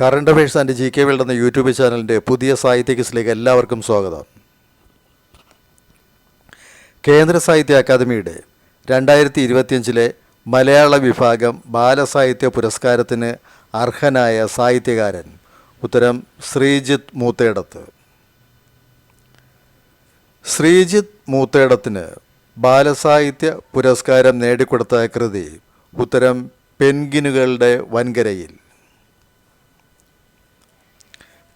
Current affairs and G K world എന്ന YouTube ചാനലിന്റെ പുതിയ സാഹിത്യ ക്വിസിലേക്ക് എല്ലാവർക്കും സ്വാഗതം. കേന്ദ്ര സാഹിത്യ അക്കാദമിയുടെ രണ്ടായിരത്തി ഇരുപത്തിയഞ്ചിലെ മലയാള വിഭാഗം ബാലസാഹിത്യ പുരസ്കാരത്തിന് അർഹനായ സാഹിത്യകാരൻ ഉത്തരം ശ്രീജിത്ത് മൂത്തേടത്ത്. ശ്രീജിത്ത് മൂത്തേടത്തിന് ബാലസാഹിത്യ പുരസ്കാരം നേടിക്കൊടുത്ത കൃതി ഉത്തരം പെൻഗിനുകളുടെ വൻകരയിൽ.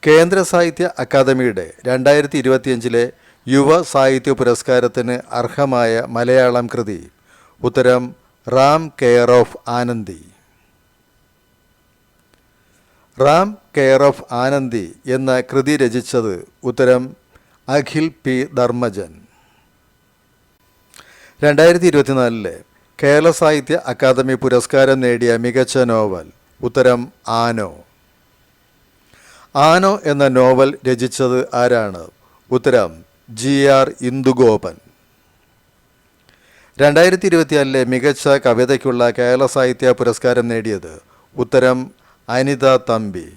കേന്ദ്ര സാഹിത്യ അക്കാദമിയുടെ രണ്ടായിരത്തി ഇരുപത്തിയഞ്ചിലെ യുവ സാഹിത്യ പുരസ്കാരത്തിന് അർഹമായ മലയാളം കൃതി. ഉത്തരം Ram care of Anandi. Ram care of Anandi എന്ന കൃതി രചിച്ചത് ഉത്തരം അഖിൽ പി ധർമ്മജൻ. രണ്ടായിരത്തി ഇരുപത്തിനാലിലെ കേരള സാഹിത്യ അക്കാദമി പുരസ്കാരം നേടിയ മികച്ച നോവൽ ഉത്തരം ആനോ. ആനോ എന്ന നോവൽ രചിച്ചത് ആരാണ്? ഉത്തരം ജി ആർ ഇന്ദുഗോപൻ. രണ്ടായിരത്തി ഇരുപത്തിനാലിലെ മികച്ച കവിതയ്ക്കുള്ള കേരള സാഹിത്യ പുരസ്കാരം നേടിയത് ഉത്തരം അനിത തമ്പി.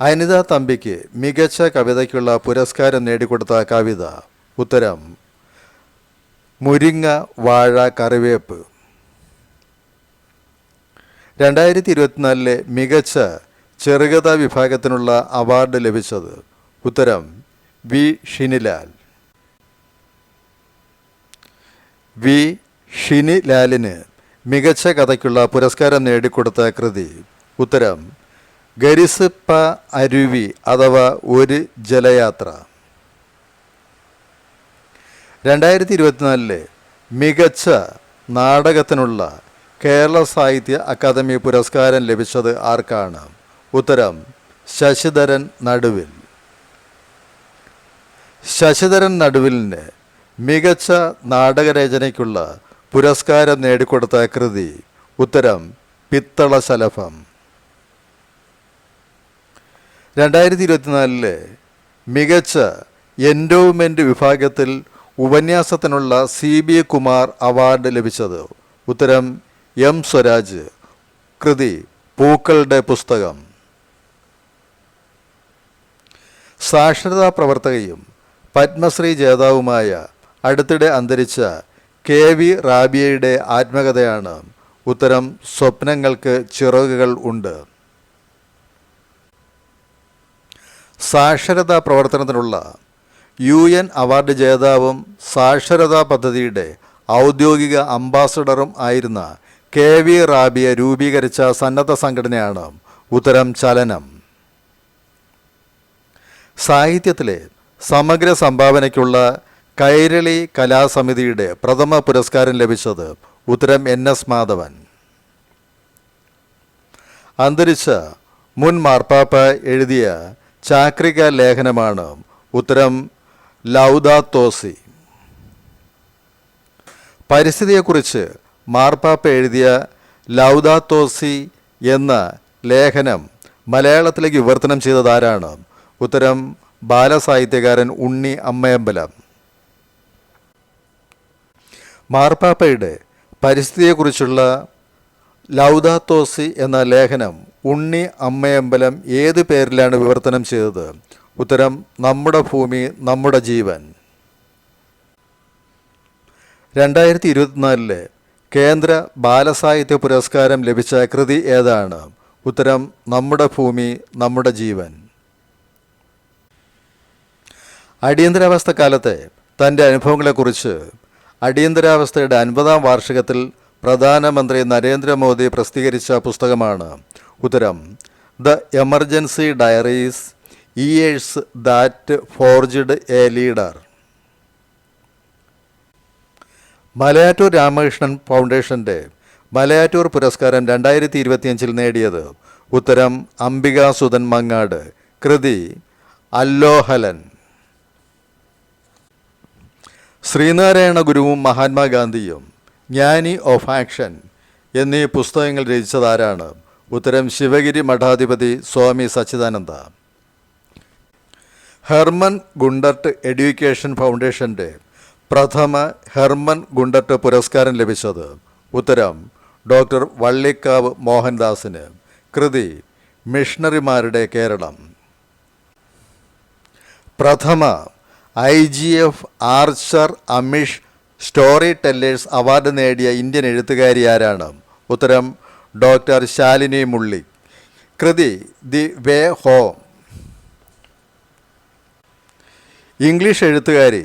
അനിത തമ്പിക്ക് മികച്ച കവിതയ്ക്കുള്ള പുരസ്കാരം നേടിക്കൊടുത്ത കവിത ഉത്തരം മുരിങ്ങ വാഴ കറിവേപ്പ്. രണ്ടായിരത്തി ഇരുപത്തിനാലിലെ മികച്ച ചെറുകഥാ വിഭാഗത്തിനുള്ള അവാർഡ് ലഭിച്ചത് ഉത്തരം വി. ഷിനിലാൽ. വി. ഷിനിലാലിന് മികച്ച കഥയ്ക്കുള്ള പുരസ്കാരം നേടിക്കൊടുത്ത കൃതി ഉത്തരം ഗരിസിപ്പ അരുവി അഥവാ ഒരു ജലയാത്ര. രണ്ടായിരത്തി ഇരുപത്തിനാലിലെ മികച്ച നാടകത്തിനുള്ള കേരള സാഹിത്യ അക്കാദമി പുരസ്കാരം ലഭിച്ചത് ആർക്കാണ്? ഉത്തരം ശശിധരൻ നടുവിൽ. ശശിധരൻ നടുവിലിന് മികച്ച നാടകരചനയ്ക്കുള്ള പുരസ്കാരം നേടിക്കൊടുത്ത കൃതി ഉത്തരം പിത്തള ശലഭം. രണ്ടായിരത്തി ഇരുപത്തിനാലിലെ മികച്ച എൻഡോവ്മെന്റ് വിഭാഗത്തിൽ ഉപന്യാസത്തിനുള്ള സി ബി കുമാർ അവാർഡ് ലഭിച്ചത് ഉത്തരം എം സ്വരാജ് കൃതി പൂക്കളുടെ പുസ്തകം. സാക്ഷരതാ പ്രവർത്തകയും പത്മശ്രീ ജേതാവുമായ അടുത്തിടെ അന്തരിച്ച കെ വി റാബിയയുടെ ആത്മകഥയാണ് ഉത്തരം സ്വപ്നങ്ങൾക്ക് ചിറകുകൾ ഉണ്ട്. സാക്ഷരതാ പ്രവർത്തനത്തിനുള്ള യു എൻ അവാർഡ് ജേതാവും സാക്ഷരതാ പദ്ധതിയുടെ ഔദ്യോഗിക അംബാസഡറും ആയിരുന്ന കെ വി റാബിയ രൂപീകരിച്ച സന്നദ്ധ സംഘടനയാണ് ഉത്തരം ചലനം. സാഹിത്യത്തിലെ സമഗ്ര സംഭാവനയ്ക്കുള്ള കൈരളി കലാസമിതിയുടെ പ്രഥമ പുരസ്കാരം ലഭിച്ചത് ഉത്തരം എൻ എസ് മാധവൻ. അന്തരിച്ച മുൻ മാർപ്പാപ്പ എഴുതിയ ചാക്രിക ലേഖനമാണ് ഉത്തരം ലൗദാത്തോസി പരിസ്ഥിതിയെക്കുറിച്ച് മാർപ്പാപ്പ എഴുതിയ ലൗദാത്തോസി എന്ന ലേഖനം മലയാളത്തിലേക്ക് വിവർത്തനം ചെയ്തതാരാണ് ഉത്തരം ബാലസാഹിത്യകാരൻ ഉണ്ണി അമ്മയമ്പലം. മാർപ്പാപ്പയുടെ പരിസ്ഥിതിയെക്കുറിച്ചുള്ള ലൗദാത്തോസി എന്ന ലേഖനം ഉണ്ണി അമ്മയമ്പലം ഏത് പേരിലാണ് വിവർത്തനം ചെയ്തത്? ഉത്തരം നമ്മുടെ ഭൂമി നമ്മുടെ ജീവൻ. രണ്ടായിരത്തി ഇരുപത്തിനാലിലെ കേന്ദ്ര ബാലസാഹിത്യ പുരസ്കാരം ലഭിച്ച കൃതി ഏതാണ്? ഉത്തരം നമ്മുടെ ഭൂമി നമ്മുടെ ജീവൻ. അടിയന്തരാവസ്ഥ കാലത്തെ തന്റെ അനുഭവങ്ങളെക്കുറിച്ച് അടിയന്തരാവസ്ഥയുടെ അൻപതാം വാർഷികത്തിൽ പ്രധാനമന്ത്രി നരേന്ദ്രമോദി പ്രസിദ്ധീകരിച്ച പുസ്തകമാണ് ഉത്തരം the emergency diaries years that forged a leader Malayattoor Ramakrishnan ഫൗണ്ടേഷന്റെ മലയാറ്റൂർ പുരസ്കാരം രണ്ടായിരത്തി ഇരുപത്തിയഞ്ചിൽ നേടിയത് ഉത്തരം അംബികാസുധൻ മങ്ങാട് കൃതി അല്ലോഹലൻ. ശ്രീനാരായണ ഗുരുവും മഹാത്മാഗാന്ധിയും ജ്ഞാനി ഓഫ് ആക്ഷൻ എന്നീ പുസ്തകങ്ങൾ രചിച്ചതാരാണ് ഉത്തരം Sivagiri മഠാധിപതി Swami Sachidananda. Hermann Gundert education ഫൗണ്ടേഷന്റെ പ്രഥമ ഹെർമൻ ഗുണ്ടർട്ട് പുരസ്കാരം ലഭിച്ചത് ഉത്തരം ഡോക്ടർ വള്ളിക്കാവ് മോഹൻദാസിന് കൃതി മിഷണറിമാരുടെ കേരളം. പ്രഥമ I G F Archer Amish storytellers award നേടിയ ഇന്ത്യൻ എഴുത്തുകാരി ആരാണ്? ഉത്തരം ഡോക്ടർ ശാലിനി മുള്ളി. കൃതി ദി വേ ഹോ. ഇംഗ്ലീഷ് എഴുത്തുകാരി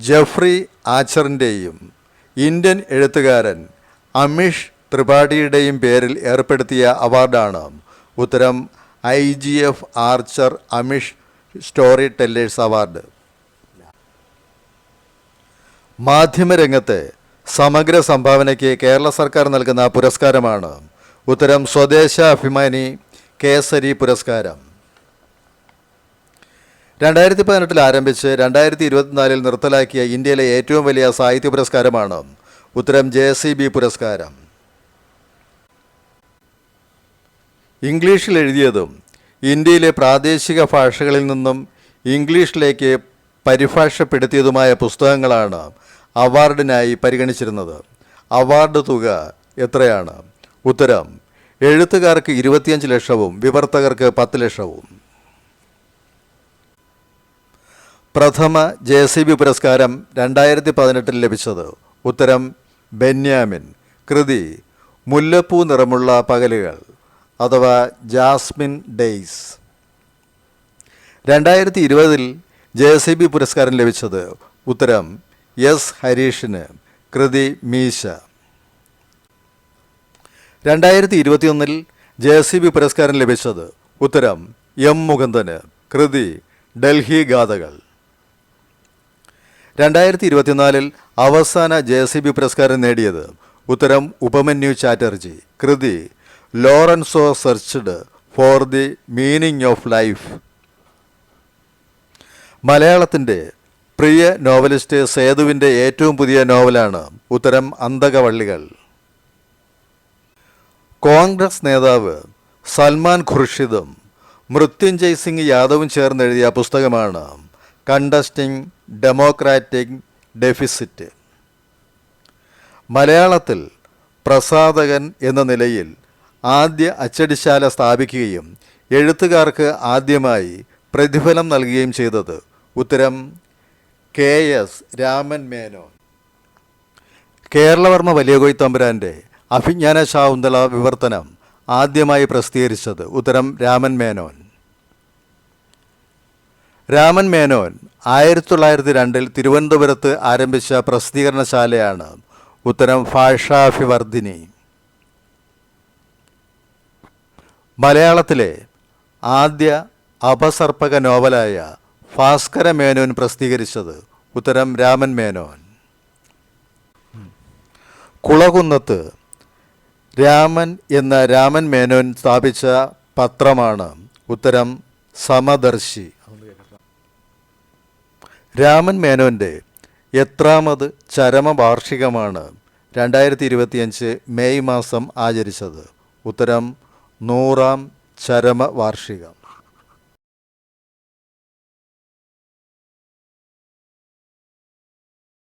ജെഫ്രി ആച്ചറിന്റെയും ഇന്ത്യൻ എഴുത്തുകാരൻ അമിഷ് ത്രിപാഠിയുടെയും പേരിൽ ഏർപ്പെടുത്തിയ അവാർഡാണ്. ഉത്തരം I G F Archer Amish storytellers award. മാധ്യമരംഗത്തെ സമഗ്ര സംഭാവനയ്ക്ക് കേരള സർക്കാർ നൽകുന്ന പുരസ്കാരമാണ് ഉത്തരം സ്വദേശാഭിമാനി കേസരി പുരസ്കാരം. രണ്ടായിരത്തി പതിനെട്ടിൽ ആരംഭിച്ച് രണ്ടായിരത്തി ഇരുപത്തിനാലിൽ നിർത്തലാക്കിയ ഇന്ത്യയിലെ ഏറ്റവും വലിയ സാഹിത്യ പുരസ്കാരമാണ് ഉത്തരം ജെ സി ബി പുരസ്കാരം. ഇംഗ്ലീഷിൽ എഴുതിയതും ഇന്ത്യയിലെ പ്രാദേശിക ഭാഷകളിൽ നിന്നും ഇംഗ്ലീഷിലേക്ക് പരിഭാഷപ്പെടുത്തിയതുമായ പുസ്തകങ്ങളാണ് അവാർഡിനായി പരിഗണിച്ചിരുന്നത്. അവാർഡ് തുക എത്രയാണ്? ഉത്തരം എഴുത്തുകാർക്ക് ഇരുപത്തിയഞ്ച് ലക്ഷവും വിവർത്തകർക്ക് പത്ത് ലക്ഷവും. പ്രഥമ ജെ സി ബി പുരസ്കാരം രണ്ടായിരത്തി പതിനെട്ടിൽ ലഭിച്ചത്. ഉത്തരം ബെന്യാമിൻ. കൃതി മുല്ലപ്പൂ നിറമുള്ള പകലുകൾ അഥവാ ജാസ്മിൻ ഡെയ്സ്. രണ്ടായിരത്തി ഇരുപതിൽ ജെ സി ബി പുരസ്കാരം ലഭിച്ചത്. ഉത്തരം എസ് ഹരീഷിന് കൃതി മീശ. രണ്ടായിരത്തി ഇരുപത്തിയൊന്നിൽ ജെ സി ബി പുരസ്കാരം ലഭിച്ചത് ഉത്തരം എം മുകുന്ദന് കൃതി ഡൽഹി ഗാഥകൾ. രണ്ടായിരത്തി ഇരുപത്തിനാലിൽ അവസാന ജെ സി ബി പുരസ്കാരം നേടിയത് ഉത്തരം ഉപമന്യു ചാറ്റർജി കൃതി Lorenzo searched for the meaning of life. മലയാളത്തിന്റെ പ്രിയ നോവലിസ്റ്റ് സേതുവിന്റെ ഏറ്റവും പുതിയ നോവലാണ് ഉത്തരം അന്തകവള്ളികൾ. കോൺഗ്രസ് നേതാവ് സൽമാൻ ഖുർഷിദും മൃത്യുഞ്ജയ് സിംഗ് യാദവും ചേർന്ന് എഴുതിയ പുസ്തകമാണ് കണ്ടസ്റ്റിംഗ് ഡെമോക്രാറ്റിക് ഡെഫിസിറ്റ്. മലയാളത്തിൽ പ്രസാധകൻ എന്ന നിലയിൽ ആദ്യ അച്ചടിശാല സ്ഥാപിക്കുകയും എഴുത്തുകാർക്ക് ആദ്യമായി പ്രതിഫലം നൽകുകയും ചെയ്തത് ഉത്തരം കെ എസ് രാമൻ മേനോൻ. കേരളവർമ്മ വലിയകോയി തമ്പുരാന്റെ അഭിജ്ഞാന ശാകുന്തള വിവർത്തനം ആദ്യമായി പ്രസിദ്ധീകരിച്ചത് ഉത്തരം രാമൻ മേനോൻ. രാമൻ മേനോൻ ആയിരത്തി തൊള്ളായിരത്തി രണ്ടിൽ തിരുവനന്തപുരത്ത് ആരംഭിച്ച പ്രസിദ്ധീകരണശാലയാണ് ഉത്തരം ഭാഷാഭിവർദ്ധിനി. മലയാളത്തിലെ ആദ്യ അപസർപ്പക നോവലായ ഭാസ്കര മേനോൻ പ്രസിദ്ധീകരിച്ചത്. ഉത്തരം രാമൻ മേനോൻ. കുളകുന്നത്ത് രാമൻ എന്ന രാമൻ മേനോൻ സ്ഥാപിച്ച പത്രമാണ്. ഉത്തരം സമദർശി. രാമൻ മേനോന്റെ എത്രാമത് ചരമവാർഷികമാണ് രണ്ടായിരത്തി ഇരുപത്തിയഞ്ച് മെയ് മാസം ആചരിച്ചത്. ഉത്തരം നൂറാം ചരമവാർഷികം.